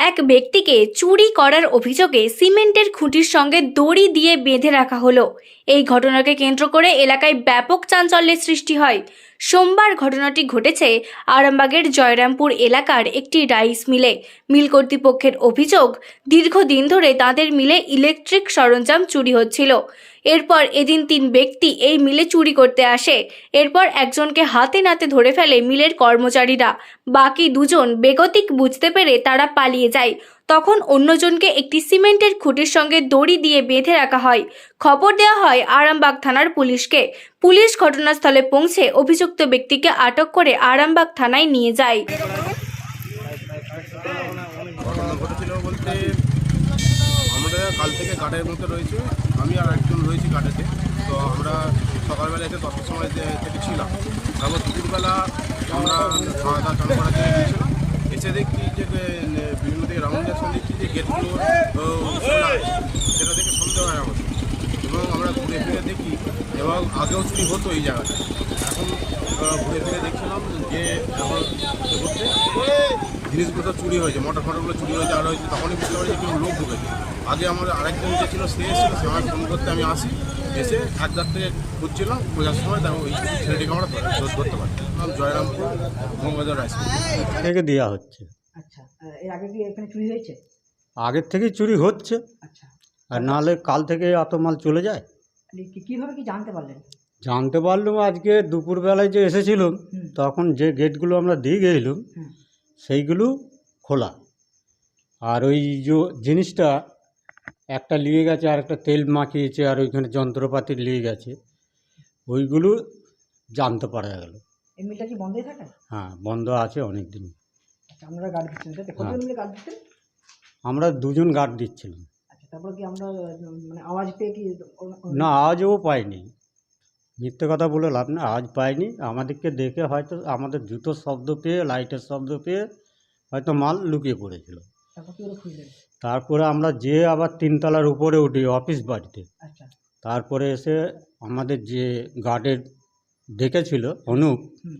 এক ব্যক্তিকে চুরি করার অভিযোগে সিমেন্টের খুঁটির সঙ্গে দড়ি দিয়ে বেঁধে রাখা হলো। এই ঘটনাকে কেন্দ্র করে এলাকায় ব্যাপক চাঞ্চল্যের সৃষ্টি হয়। সোমবার ঘটনাটি ঘটেছে আরামবাগের জয়রামপুর এলাকার একটি রাইস মিলে। মিল কর্তৃপক্ষের অভিযোগ, দীর্ঘদিন ধরে তাদের মিলে ইলেকট্রিক সরঞ্জাম চুরি হচ্ছিল। এরপর এদিন তিন ব্যক্তি এই মিলে চুরি করতে আসে। এরপর একজনকে হাতে নাতে ধরে ফেলে মিলের কর্মচারীরা। বাকি দুজন বেগতিক বুঝতে পেরে তারা পালিয়ে যায়। তখন অন্যজনকে একটি সিমেন্টের খুঁটির সঙ্গে দড়ি দিয়ে বেঁধে রাখা হয়। খবর দেওয়া হয় আরামবাগ থানার পুলিশকে। পুলিশ ঘটনাস্থলে পৌঁছে অভিযুক্ত ব্যক্তিকে আটক করে আরামবাগ থানায় নিয়ে যায়। কাল থেকে মধ্যে রয়েছে। আমি আর একজন রয়েছি তো আমরা সকালবেলা এসে দশটার সময় থেকে ছিলাম। তারপর দুপুরবেলা আমরা খাওয়া দাওয়া চান করা দিয়ে গিয়েছিলাম। এসে দেখছি যে বিভিন্ন রাউন্ড যাচ্ছে দেখছি যে গেটগুলো সেটা দেখে সন্দেহ হয় আমাদের। এবং আমরা ঘুরে ফিরে দেখি, এবং আগেও চুরি হতো এই জায়গাটা। এখন ঘুরে ফিরে দেখছিলাম যে, এখন করতে জিনিসগুলো চুরি হয়েছে, মোটর ফটোগুলো চুরি হয়েছে, আর হয়েছে তখনই বুঝতে পারি যে কোনো লোক ঢুকেছে। আগে আমার আরেকজন যে ছিল, সে এসেছিল, সে ফোন করতে, আমি আসি, এসে এক দাঁত থেকে খুঁজছিলাম, খোঁজার সময় তারপর ওই ছেলেটিকে আমরা ধরতে পারি। জয়রামপুর গঙ্গাধর রাইস্কুল থেকে দেওয়া হচ্ছে। এর আগে কি এখানে চুরি হয়েছে? আগের থেকেই চুরি হচ্ছে। আচ্ছা। আর নাহলে কাল থেকে এত মাল চলে যায়। কি- কীভাবে কি জানতে পারলেন? জানতে পারলাম আজকে দুপুরবেলায় যে এসেছিলাম তখন যে গেটগুলো আমরা দিয়ে গেছিলাম সেইগুলো খোলা। আর ওই যে জিনিসটা একটা নিয়ে গেছে আর একটা তেল মাখিয়েছে আর ওইখানে যন্ত্রপাতি নিয়ে গেছে ওইগুলো জানতে পারা গেল। এই মিলটা কি বন্ধই থাকে? হ্যাঁ বন্ধ আছে অনেক দিন আচ্ছা আপনারা গার্ড দিচ্ছেন তাই তো? কতজন হ্যাঁ। মিলে গার্ড দিচ্ছেন আমরা দুজন গার্ড দিচ্ছিলাম আচ্ছা তারপর কি আমরা উম, মানে আওয়াজ পেয়ে কি ও- ও- না আজও পাইনি মিথ্যে কথা বলে লাভ না আজ পাইনি আমাদেরকে দেখে হয়তো আমাদের জুতোর শব্দ পেয়ে লাইটের শব্দ পেয়ে হয়তো মাল লুকিয়ে পড়েছিল তারপর কি ওরা খুঁজলেন তারপরে আমরা যে আবার তিনতলার উপরে উঠি অফিস বাড়িতে আচ্ছা তারপরে এসে আমাদের যে গার্ডের ডেকেছিল অনুপ হুম।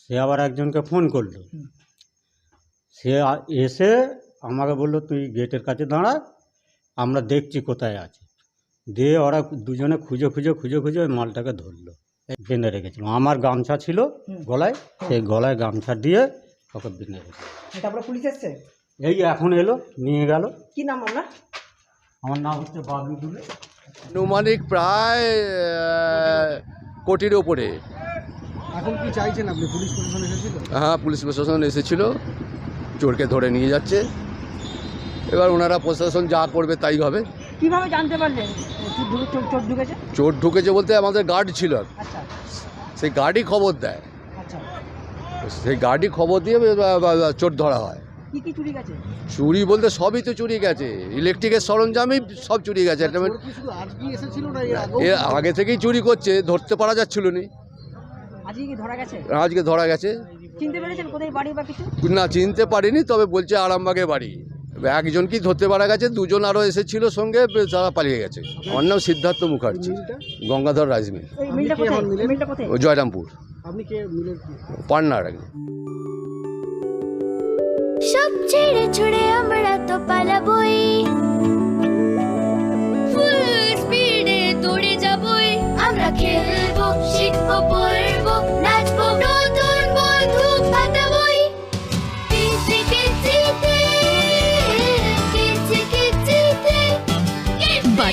সে আবার একজনকে ফোন করল হুম। সে এসে আমাকে বলল তুই গেটের কাছে দাঁড়া আমরা দেখছি কোথায় আছে। দিয়ে ওরা দুজনে খুঁজে খুঁজে খুঁজে খুঁজে ওই মালটাকে ধরলো বেঁধে রেখেছিল। আমার গামছা ছিল গলায় সেই গলায় গামছা দিয়ে ওকে বেঁধে রেখেছিল তারপরে পুলিশ এসছে? এই এখন এলো নিয়ে গেল। কি নাম আপনার? আমার নাম হচ্ছে বাবলু দুলে। আনুমানিক প্রায় কোটির ওপরে। এখন কি চাইছেন আপনি? পুলিশ প্রশাসন এসেছিল? হ্যাঁ পুলিশ প্রশাসন এসেছিল। চোরকে ধরে নিয়ে যাচ্ছে। এবার ওনারা প্রশাসন যা করবে তাই হবে। কীভাবে জানতে পারলেন? চোর ঢুকে চোর চোর ঢুকেছে? চোর ঢুকেছে বলতে আমাদের গার্ড ছিল। আচ্ছা। সেই গার্ডই খবর দেয়। আচ্ছা। সেই গার্ডই খবর দিয়ে চোর ধরা হয়। কি কি চুরি বলতে সবই তো চুরি গেছে। ইলেকট্রিকের সরঞ্জামই সব চুরি গেছে। একটা মানে শুধু আজকেই এসেছিল না এ আগে থেকেই চুরি করছে ধরতে পারা যাচ্ছিল না। আজকে কি ধরা গেছে? আজকে ধরা গেছে। চিনতে পেরেছেন কোথায় বাড়ি বা কিছু? না চিনতে পারিনি তবে বলছে আরামবাগে বাড়ি। একজন কি ধরতে পারা গেছে দুজন আরও এসেছিল সঙ্গে তারা পালিয়ে গেছে। আমার নাম সিদ্ধার্থ মুখার্জি গঙ্গাধর রাজমিল জয়রামপুর। পান্নার সব ছেড়ে ছুড়ে আমরা তো পালাবই।